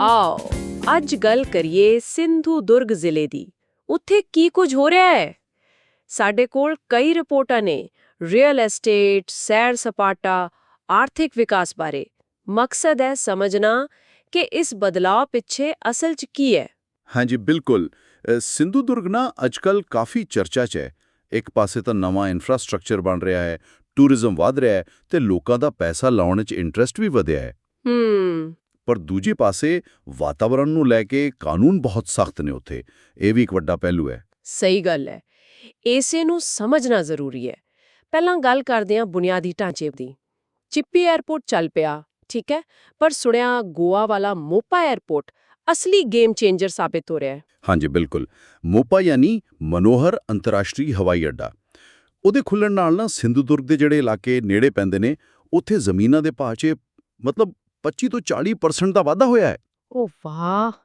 ਆਓ ਅੱਜ ਗੱਲ ਕਰੀਏ ਸਿੰਧੂ ਦੁਰਗ ਜ਼ਿਲ੍ਹੇ ਦੀ। ਉੱਥੇ ਕੀ ਕੁਝ ਹੋ ਰਿਹਾ ਹੈ? ਸਾਡੇ ਕੋਲ ਕਈ ਰਿਪੋਰਟਾਂ ਨੇ ਰੀਅਲ ਐਸਟੇਟ ਸੈਰ ਸਪਾਟਾ ਆਰਥਿਕ ਵਿਕਾਸ ਬਾਰੇ। ਮਕਸਦ ਹੈ ਸਮਝਣਾ ਕਿ ਇਸ ਬਦਲਾਅ ਪਿੱਛੇ ਅਸਲ 'ਚ ਕੀ ਹੈ। ਹਾਂਜੀ ਬਿਲਕੁਲ। ਸਿੰਧੂ ਦੁਰਗ ਨਾ ਅੱਜਕੱਲ ਕਾਫੀ ਚਰਚਾ 'ਚ ਹੈ। ਇੱਕ ਪਾਸੇ ਤਾਂ ਨਵਾਂ ਇਨਫਰਾਸਟ੍ਰਕਚਰ ਬਣ ਰਿਹਾ ਹੈ ਟੂਰਿਜ਼ਮ ਵਧ ਰਿਹਾ ਹੈ ਤੇ ਲੋਕਾਂ ਦਾ ਪੈਸਾ ਲਾਉਣ 'ਚ ਇੰਟਰਸਟ ਵੀ ਵਧਿਆ ਹੈ। ਹੂੰ। ਪਰ ਦੂਜੇ ਪਾਸੇ ਵਾਤਾਵਰਣ ਨੂੰ ਲੈ ਕੇ ਕਾਨੂੰਨ ਬਹੁਤ ਸਖਤ ਨੇ ਉੱਥੇ। ਇਹ ਵੀ ਇੱਕ ਵੱਡਾ ਪਹਿਲੂ ਹੈ। ਸਹੀ ਗੱਲ ਹੈ। ਇਸੇ ਨੂੰ ਸਮਝਣਾ ਜ਼ਰੂਰੀ ਹੈ। ਪਹਿਲਾਂ ਗੱਲ ਕਰਦੇ ਹਾਂ ਬੁਨਿਆਦੀ ਢਾਂਚੇ ਦੀ। ਚਿੱਪੀ 에ਅਰਪੋਰਟ ਚੱਲ ਪਿਆ ਠੀਕ ਹੈ? ਪਰ ਸੁਣਿਆ ਗੋਆ ਵਾਲਾ ਮੋਪਾ 에ਅਰਪੋਰਟ ਅਸਲੀ ਗੇਮ ਚੇਂਜਰ ਸਾਬਿਤ ਹੋ ਰਿਹਾ ਹੈ। ਹਾਂਜੀ ਬਿਲਕੁਲ। ਮੋਪਾ ਯਾਨੀ ਮਨੋਹਰ ਅੰਤਰਰਾਸ਼ਟਰੀ ਹਵਾਈ ਅੱਡਾ। ਉਹਦੇ ਖੁੱਲਣ ਨਾਲ ਨਾ ਸਿੰਧੂ ਦੁਰਗ ਦੇ ਜਿਹੜੇ ਇਲਾਕੇ ਨੇੜੇ ਪੈਂਦੇ ਨੇ ਉੱਥੇ ਜ਼ਮੀਨਾਂ ਦੇ ਭਾਅ 'ਚ ਮਤਲਬ 25 ਤੋਂ 40% ਦਾ ਵਾਧਾ ਹੋਇਆ ਹੈ ਓ ਵਾਹ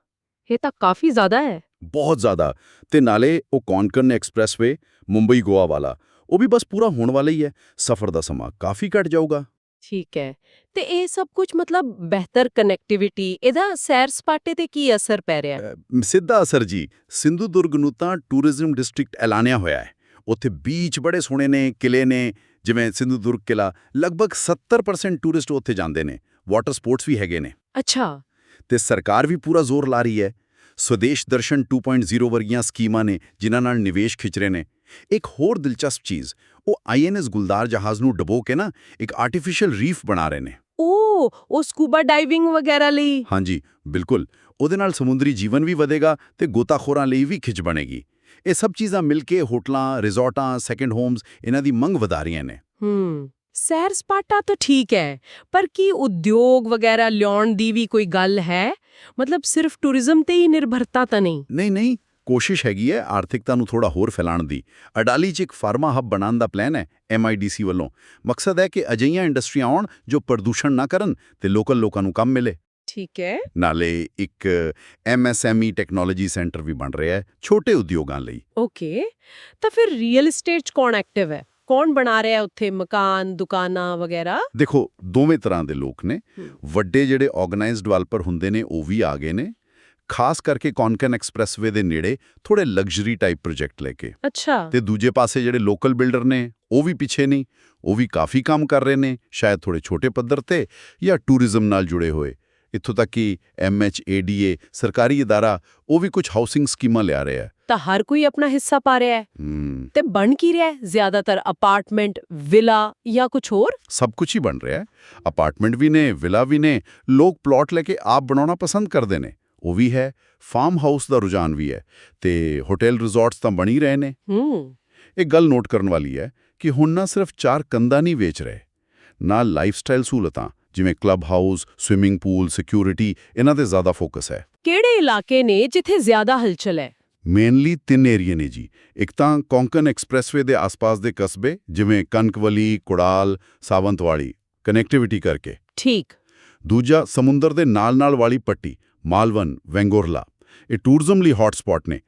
ਇਹ ਤਾਂ ਕਾਫੀ ਜ਼ਿਆਦਾ ਹੈ ਬਹੁਤ ਜ਼ਿਆਦਾ ਤੇ ਨਾਲੇ ਉਹ ਕੌਨਕਨ ਐਕਸਪ੍ਰੈਸਵੇ ਮੁੰਬਈ ਗੋਆ ਵਾਲਾ ਉਹ ਵੀ ਬਸ ਪੂਰਾ ਹੋਣ ਵਾਲਾ ਹੀ ਹੈ ਸਫ਼ਰ ਦਾ ਸਮਾਂ ਕਾਫੀ ਘਟ ਜਾਊਗਾ ਠੀਕ ਹੈ ਤੇ ਇਹ ਸਭ ਕੁਝ ਮਤਲਬ ਬਿਹਤਰ ਕਨੈਕਟੀਵਿਟੀ ਇਹਦਾ ਸੈਰ ਸਪਾਟੇ ਤੇ ਕੀ ਅਸਰ ਪੈ ਰਿਹਾ ਹੈ ਸਿੱਧਾ ਅਸਰ ਜੀ ਸਿੰਧੂ ਦੁਰਗ ਨੂੰ ਤਾਂ ਟੂਰਿਜ਼ਮ ਡਿਸਟ੍ਰਿਕਟ ਐਲਾਨਿਆ ਹੋਇਆ ਹੈ ਉੱਥੇ ਬੀਚ ਬੜੇ ਸੋਹਣੇ ਨੇ ਕਿਲੇ ਨੇ ਜਿਵੇਂ ਸਿੰਧੂ ਦੁਰਗ ਕਿਲਾ ਲਗਭਗ 70% ਟੂਰਿਸਟ ਉੱਥੇ ਜਾਂਦੇ ਨੇ ਵਾਟਰ ਸਪੋਰਟਸ ਵੀ ਹੈਗੇ ਨੇ। ਅੱਛਾ। ਤੇ ਸਰਕਾਰ ਵੀ ਪੂਰਾ ਜ਼ੋਰ ਲਾ ਰਹੀ ਹੈ। ਸਵਦੇਸ਼ ਦਰਸ਼ਨ 2.0 ਵਰਗੀਆਂ ਸਕੀਮਾਂ ਨੇ ਜਿਨ੍ਹਾਂ ਨਾਲ ਨਿਵੇਸ਼ ਖਿੱਚ ਰਹੇ ਨੇ। ਇੱਕ ਹੋਰ ਦਿਲਚਸਪ ਚੀਜ਼ ਉਹ ਆਈਐਨਐਸ ਗੁਲਦਾਰ ਜਹਾਜ਼ ਨੂੰ ਡਬੋ ਕੇ ਨਾ ਇੱਕ ਆਰਟੀਫੀਸ਼ੀਅਲ ਰੀਫ ਬਣਾ ਰਹੇ ਨੇ। ਓ ਉਹ ਸਕੂਬਾ ਡਾਈਵਿੰਗ ਵਗੈਰਾ ਲਈ। ਹਾਂਜੀ ਬਿਲਕੁਲ। ਉਹਦੇ ਨਾਲ ਸਮੁੰਦਰੀ ਜੀਵਨ ਵੀ ਵਧੇਗਾ ਤੇ ਗੋਤਾਖੋਰਾਂ ਲਈ ਵੀ ਖਿੱਚ ਬਣੇਗੀ। ਇਹ ਸਭ ਚੀਜ਼ਾਂ ਮਿਲ ਕੇ ਹੋਟਲਾਂ ਰਿਜ਼ੋਰਟਾਂ ਸੈਕੰਡ ਹੋਮਸ ਇਹਨਾਂ ਦੀ ਮੰਗ ਵਧਾ ਰਹੀਆਂ ਨੇ। ਹੂੰ। ਸੈਰ ਸਪਾਟਾ ਤਾਂ ਠੀਕ ਹੈ ਪਰ ਕੀ ਉਦਯੋਗ ਵਗੈਰਾ ਲਿਆਉਣ ਦੀ ਵੀ ਕੋਈ ਗੱਲ ਹੈ? ਮਤਲਬ ਸਿਰਫ ਟੂਰਿਜ਼ਮ ਤੇ ਹੀ ਨਿਰਭਰਤਾ ਤਾਂ ਨਹੀਂ? ਨਹੀਂ ਨਹੀਂ ਕੋਸ਼ਿਸ਼ ਹੈਗੀ ਹੈ ਆਰਥਿਕਤਾ ਨੂੰ ਥੋੜਾ ਹੋਰ ਫੈਲਾਉਣ ਦੀ। ਅਡਾਲੀ 'ਚ ਇੱਕ ਫਾਰਮਾ ਹੱਬ ਬਣਾਉਣ ਦਾ ਪਲਾਨ ਹੈ ਐਮਆਈਡੀਸੀ ਵੱਲੋਂ। ਮਕਸਦ ਹੈ ਕਿ ਅਜਿਹੀਆਂ ਇੰਡਸਟਰੀਆਂ ਆਉਣ ਜੋ ਪ੍ਰਦੂਸ਼ਣ ਨਾ ਕਰਨ ਤੇ ਲੋਕਲ ਲੋਕਾਂ ਨੂੰ ਕੰਮ ਮਿਲੇ। ਠੀਕ ਹੈ। ਨਾਲੇ ਇੱਕ ਐਮਐਸਐਮਈ ਟੈਕਨੋਲੋਜੀ ਸੈਂਟਰ ਵੀ ਬਣ ਰਿਹਾ ਹੈ ਛੋਟੇ ਉਦਯੋਗਾਂ ਲਈ। ਓਕੇ ਤਾਂ ਫਿਰ ਰੀਅਲ ਏਸਟੇਟ 'ਚ ਕੌਣ ਐਕਟਿਵ ਹੈ? ਕੌਣ ਬਣਾ ਰਿਹਾ ਉੱਥੇ? ਮਕਾਨ ਦੁਕਾਨਾਂ ਵਗੈਰਾ? ਦੇਖੋ ਦੋਵੇਂ ਤਰ੍ਹਾਂ ਦੇ ਲੋਕ ਨੇ। ਵੱਡੇ ਜਿਹੜੇ ਆਰਗੇਨਾਈਜ਼ਡ ਡਿਵੈਲਪਰ ਹੁੰਦੇ ਨੇ ਉਹ ਵੀ ਆ ਗਏ ਨੇ। ਖਾਸ ਕਰਕੇ ਕੌਨਕਨ ਐਕਸਪ੍ਰੈਸਵੇ ਦੇ ਨੇੜੇ ਥੋੜੇ ਲਗਜ਼ਰੀ ਟਾਈਪ ਪ੍ਰੋਜੈਕਟ ਲੈ ਕੇ। ਅੱਛਾ। ਤੇ ਦੂਜੇ ਪਾਸੇ ਜਿਹੜੇ ਲੋਕਲ ਬਿਲਡਰ ਨੇ ਉਹ ਵੀ ਪਿੱਛੇ ਨਹੀਂ ਉਹ ਵੀ ਕਾਫੀ ਕੰਮ ਕਰ ਰਹੇ ਨੇ ਸ਼ਾਇਦ ਥੋੜੇ ਛੋਟੇ ਪੱਧਰ ਤੇ ਜਾਂ ਟੂਰਿਜ਼ਮ ਨਾਲ ਜੁੜੇ ਹੋਏ। ਇੱਥੋਂ ਤੱਕ ਕਿ ਐਮਐਚਏਡੀਏ ਸਰਕਾਰੀ ادارہ ਉਹ ਵੀ ਕੁਝ ਹਾਊਸਿੰਗ ਸਕੀਮਾਂ ਲਿਆ ਰਿਹਾ ਹੈ ਤਾਂ ਹਰ ਕੋਈ ਆਪਣਾ ਹਿੱਸਾ ਪਾ ਰਿਹਾ ਹੈ ਹਮ, ਤੇ ਬਣ ਕੀ ਰਿਹਾ ਹੈ ਜ਼ਿਆਦਾਤਰ ਅਪਾਰਟਮੈਂਟ ਵਿਲਾ ਜਾਂ ਕੁਝ ਹੋਰ ਸਭ ਕੁਝ ਹੀ ਬਣ ਰਿਹਾ ਹੈ ਅਪਾਰਟਮੈਂਟ ਵੀ ਨੇ ਵਿਲਾ ਵੀ ਨੇ ਲੋਕ ਪਲਾਟ ਲੈ ਕੇ ਆਪ ਬਣਾਉਣਾ ਪਸੰਦ ਕਰਦੇ ਨੇ ਉਹ ਵੀ ਹੈ ਫਾਰਮ ਹਾਊਸ ਦਾ ਰੁਝਾਨ ਵੀ ਹੈ ਤੇ ਹੋਟਲ ਰਿਜ਼ੋਰਟਸ ਤਾਂ ਬਣ ਹੀ ਰਹੇ ਨੇ ਹੂੰ ਇੱਕ ਗੱਲ ਨੋਟ ਕਰਨ ਵਾਲੀ ਹੈ ਕਿ ਹੁਣ ਨਾ ਸਿਰਫ ਚਾਰ ਕੰਧਾਂ ਨਹੀਂ ਵੇਚ ਰਹੇ ਨਾਲ ਲਾਈਫਸਟਾਈਲ ਸਹੂਲਤਾਂ ਜਿਵੇਂ club house swimming pool security ਇਹਨਾਂ ਤੇ ਜ਼ਿਆਦਾ ਫੋਕਸ ਹੈ। ਕਿਹੜੇ ਇਲਾਕੇ ਨੇ ਜਿੱਥੇ ਜ਼ਿਆਦਾ ਹਲਚਲ ਹੈ? ਮੇਨਲੀ ਤਿੰਨ ਏਰੀਏ ਨੇ ਜੀ। ਇੱਕ ਤਾਂ ਕੋਂਕਨ ਐਕਸਪ੍ਰੈਸਵੇ ਦੇ ਆਸ-ਪਾਸ ਦੇ ਕਸਬੇ ਜਿਵੇਂ ਕਨਕਵਲੀ ਕੁੜਾਲ ਸਾਵੰਤਵਾੜੀ ਕਨੈਕਟੀਵਿਟੀ ਕਰਕੇ। ਠੀਕ। ਦੂਜਾ ਸਮੁੰਦਰ ਦੇ ਨਾਲ-ਨਾਲ ਵਾਲੀ ਪੱਟੀ ਮਾਲਵਨ ਵੈਂਗੋਰਲਾ। ਇਹ ਟੂਰਿਜ਼ਮ ਲਈ ਹੌਟ ਸਪੌਟ ਨੇ।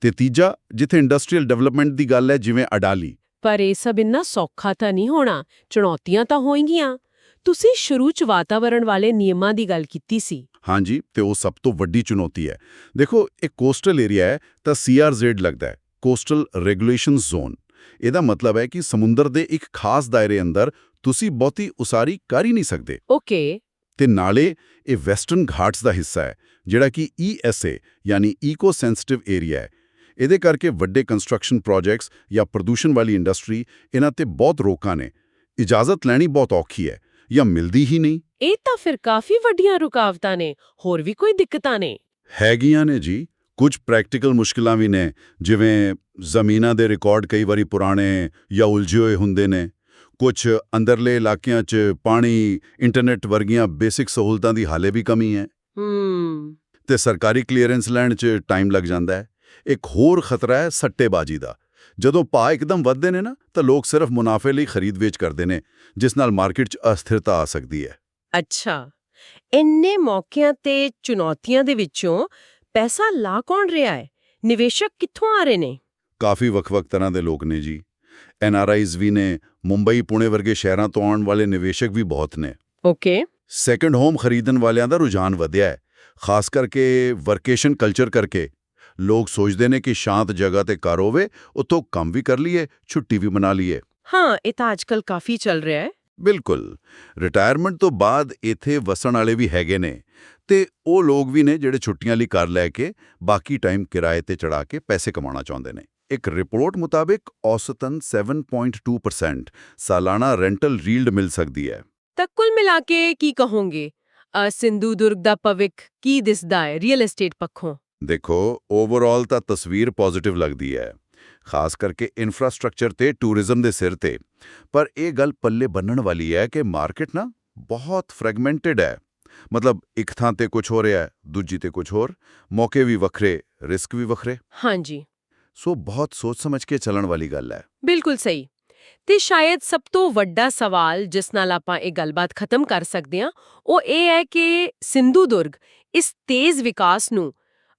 ਤੇ ਤੀਜਾ ਜਿੱਥੇ ਇੰਡਸਟਰੀਅਲ ਡਿਵੈਲਪਮੈਂਟ ਦੀ ਗੱਲ ਹੈ ਜਿਵੇਂ ਅਡਾਲੀ। ਪਰ ਇਹ ਸਭ ਇੰਨਾ ਸੌਖਾ ਤਾਂ ਨਹੀਂ ਹੋਣਾ। ਚੁਣੌਤੀਆਂ ਤਾਂ ਹੋਣਗੀਆਂ ਤੁਸੀਂ ਸ਼ੁਰੂ ਚ ਵਾਤਾਵਰਣ ਵਾਲੇ ਨਿਯਮਾਂ ਦੀ ਗੱਲ ਕੀਤੀ ਸੀ। ਹਾਂਜੀ ਤੇ ਉਹ ਸਭ ਤੋਂ ਵੱਡੀ ਚੁਣੌਤੀ ਹੈ। ਦੇਖੋ ਇਹ ਕੋਸਟਲ ਏਰੀਆ ਹੈ ਤਾਂ ਸੀਆਰਜ਼ੈਡ ਲੱਗਦਾ ਹੈ ਕੋਸਟਲ ਰੈਗੂਲੇਸ਼ਨਸ ਜ਼ੋਨ। ਇਹਦਾ ਮਤਲਬ ਹੈ ਕਿ ਸਮੁੰਦਰ ਦੇ ਇੱਕ ਖਾਸ ਦਾਇਰੇ ਅੰਦਰ ਤੁਸੀਂ ਬਹੁਤੀ ਉਸਾਰੀ ਕਰ ਹੀ ਨਹੀਂ ਸਕਦੇ। ਓਕੇ। ਤੇ ਨਾਲੇ ਇਹ ਵੈਸਟਰਨ ਘਾਟਸ ਦਾ ਹਿੱਸਾ ਹੈ ਜਿਹੜਾ ਕਿ ESA ਯਾਨੀ ਈਕੋ ਸੈਂਸਿਟਿਵ ਏਰੀਆ ਹੈ। ਇਹਦੇ ਕਰਕੇ ਵੱਡੇ ਕੰਸਟਰਕਸ਼ਨ ਪ੍ਰੋਜੈਕਟਸ ਜਾਂ ਪ੍ਰਦੂਸ਼ਣ ਵਾਲੀ ਇੰਡਸਟਰੀ ਇਹਨਾਂ ਤੇ ਬਹੁਤ ਰੋਕਾਂ ਨੇ। ਇਜਾਜ਼ਤ ਲੈਣੀ ਬਹੁਤ ਔਖੀ ਹੈ। ਜਾਂ ਮਿਲਦੀ ਹੀ ਨਹੀਂ? ਇਹ ਤਾਂ ਫਿਰ ਕਾਫੀ ਵੱਡੀਆਂ ਰੁਕਾਵਟਾਂ ਨੇ ਹੋਰ ਵੀ ਕੋਈ ਦਿੱਕਤਾਂ ਨੇ? ਹੈਗੀਆਂ ਨੇ ਜੀ ਕੁਝ ਪ੍ਰੈਕਟੀਕਲ ਮੁਸ਼ਕਲਾਂ ਵੀ ਨੇ ਜਿਵੇਂ ਜ਼ਮੀਨਾਂ ਦੇ ਰਿਕਾਰਡ ਕਈ ਵਾਰੀ ਪੁਰਾਣੇ ਜਾਂ ਉਲਝੇ ਹੋਏ ਹੁੰਦੇ ਨੇ ਕੁਝ ਅੰਦਰਲੇ ਇਲਾਕਿਆਂ 'ਚ ਪਾਣੀ ਇੰਟਰਨੈਟ ਵਰਗੀਆਂ ਬੇਸਿਕ ਸਹੂਲਤਾਂ ਦੀ ਹਾਲੇ ਵੀ ਕਮੀ ਹੈ। ਹੂੰ। ਤੇ ਸਰਕਾਰੀ ਕਲੀਅਰੈਂਸ ਲੈਣ 'ਚ ਟਾਈਮ ਲੱਗ ਜਾਂਦਾ ਹੈ। ਇੱਕ ਹੋਰ ਖਤਰਾ ਹੈ ਸੱਟੇਬਾਜ਼ੀ ਦਾ। ਜਦੋਂ ਭਾਅ ਇੱਕਦਮ ਵੱਧਦੇ ਨੇ ਨਾ ਤਾਂ ਲੋਕ ਸਿਰਫ ਮੁਨਾਫੇ ਲਈ ਖਰੀਦ-ਵੇਚ ਕਰਦੇ ਨੇ ਜਿਸ ਨਾਲ ਮਾਰਕੀਟ 'ਚ ਅਸਥਿਰਤਾ ਆ ਸਕਦੀ ਹੈ। ਅੱਛਾ। ਇੰਨੇ ਮੌਕਿਆਂ ਤੇ ਚੁਣੌਤੀਆਂ ਦੇ ਵਿੱਚੋਂ ਪੈਸਾ ਲਾ ਕੌਣ ਰਿਹਾ ਹੈ? ਨਿਵੇਸ਼ਕ ਕਿੱਥੋਂ ਆ ਰਹੇ ਨੇ? ਕਾਫੀ ਵੱਖ-ਵੱਖ ਤਰ੍ਹਾਂ ਦੇ ਲੋਕ ਨੇ ਜੀ। ਐਨਆਰਆਈਜ਼ ਵੀ ਨੇ ਮੁੰਬਈ ਪੁਣੇ ਵਰਗੇ ਸ਼ਹਿਰਾਂ ਤੋਂ ਆਉਣ ਵਾਲੇ ਨਿਵੇਸ਼ਕ ਵੀ ਬਹੁਤ ਨੇ। ਓਕੇ। ਸੈਕੰਡ ਹੋਮ ਖਰੀਦਣ ਵਾਲਿਆਂ ਦਾ ਰੁਝਾਨ ਵਧਿਆ ਹੈ ਖਾਸ ਕਰਕੇ ਵਰਕੇਸ਼ਨ ਕਲਚਰ ਕਰਕੇ। ਲੋਕ ਸੋਚਦੇ ਨੇ ਕਿ ਸ਼ਾਂਤ ਜਗ੍ਹਾ ਤੇ ਘਰ ਹੋਵੇ ਉੱਥੋਂ ਕੰਮ ਵੀ ਕਰ ਲਈਏ ਛੁੱਟੀ ਵੀ ਮਨਾ ਲਈਏ। ਹਾਂ ਇਹ ਤਾਂ ਅੱਜਕੱਲ ਕਾਫੀ ਚੱਲ ਰਿਹਾ ਹੈ। ਬਿਲਕੁਲ। ਰਿਟਾਇਰਮੈਂਟ ਤੋਂ ਬਾਅਦ ਇੱਥੇ ਵਸਣ ਵਾਲੇ ਵੀ ਹੈਗੇ ਨੇ ਤੇ ਉਹ ਲੋਕ ਵੀ ਨੇ ਜਿਹੜੇ ਛੁੱਟੀਆਂ ਲਈ ਘਰ ਲੈ ਕੇ ਬਾਕੀ ਟਾਈਮ ਕਿਰਾਏ ਤੇ ਚੜਾ ਕੇ ਪੈਸੇ ਕਮਾਉਣਾ ਚਾਹੁੰਦੇ ਨੇ। ਇੱਕ ਰਿਪੋਰਟ ਮੁਤਾਬਿਕ ਔਸਤਨ 7.2% ਸਾਲਾਨਾ ਰੈਂਟਲ ਰੀਲਡ ਮਿਲ ਸਕਦੀ ਹੈ। ਤਾਂ ਕੁੱਲ ਮਿਲਾ ਕੇ ਕੀ ਕਹੋਗੇ? ਸਿੰਧੂ ਦੁਰਗ ਦਾ ਭਵਿੱਖ ਕੀ ਦਿਸਦਾ ਹੈ ਰੀਅਲ ਏਸਟੇਟ ਪੱਖੋਂ? ਦੇਖੋ ਓਵਰਆਲ ਤਾਂ ਤਸਵੀਰ ਪੋਜ਼ਿਟਿਵ ਲੱਗਦੀ ਹੈ ਖਾਸ ਕਰਕੇ ਇਨਫਰਾਸਟ੍ਰਕਚਰ ਤੇ ਟੂਰਿਜ਼ਮ ਦੇ ਸਿਰ ਤੇ। ਪਰ ਇਹ ਗੱਲ ਪੱਲੇ ਬੰਨਣ ਵਾਲੀ ਹੈ ਕਿ ਮਾਰਕੀਟ ਨਾ ਬਹੁਤ ਫਰੈਗਮੈਂਟਡ ਹੈ। ਮਤਲਬ ਇੱਕ ਥਾਂ ਤੇ ਕੁਝ ਹੋ ਰਿਹਾ ਹੈ ਦੂਜੀ ਤੇ ਕੁਝ ਹੋਰ ਮੌਕੇ ਵੀ ਵੱਖਰੇ ਰਿਸਕ ਵੀ ਵੱਖਰੇ। ਹਾਂਜੀ। ਸੋ ਬਹੁਤ ਸੋਚ ਸਮਝ ਕੇ ਚੱਲਣ ਵਾਲੀ ਗੱਲ ਹੈ। ਬਿਲਕੁਲ ਸਹੀ। ਤੇ ਸ਼ਾਇਦ ਸਭ ਤੋਂ ਵੱਡਾ ਸਵਾਲ ਜਿਸ ਨਾਲ ਆਪਾਂ ਇਹ ਗੱਲਬਾਤ ਖਤਮ ਕਰ ਸਕਦੇ ਹਾਂ ਉਹ ਇਹ ਹੈ ਕਿ ਸਿੰਧੂ ਦੁਰਗ ਇਸ ਤੇਜ਼ ਵਿਕਾਸ ਨੂੰ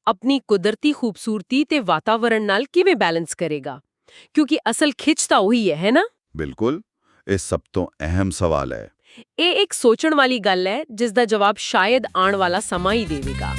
ਆਪਣੀ ਕੁਦਰਤੀ ਖੂਬਸੂਰਤੀ ਤੇ ਵਾਤਾਵਰਣ ਨਾਲ ਕਿਵੇਂ ਬੈਲੈਂਸ ਕਰੇਗਾ? ਕਿਉਂਕਿ ਅਸਲ ਖਿੱਚ ਤਾਂ ਉਹੀ ਹੈ ਹੈ ਨਾ? ਬਿਲਕੁਲ। ਇਹ ਸਭ ਤੋਂ ਅਹਿਮ ਸਵਾਲ ਹੈ। ਇਹ ਇੱਕ ਸੋਚਣ ਵਾਲੀ ਗੱਲ ਹੈ ਜਿਸ ਦਾ ਜਵਾਬ ਸ਼ਾਇਦ ਆਉਣ ਵਾਲਾ ਸਮਾਂ ਹੀ ਦੇਵੇਗਾ।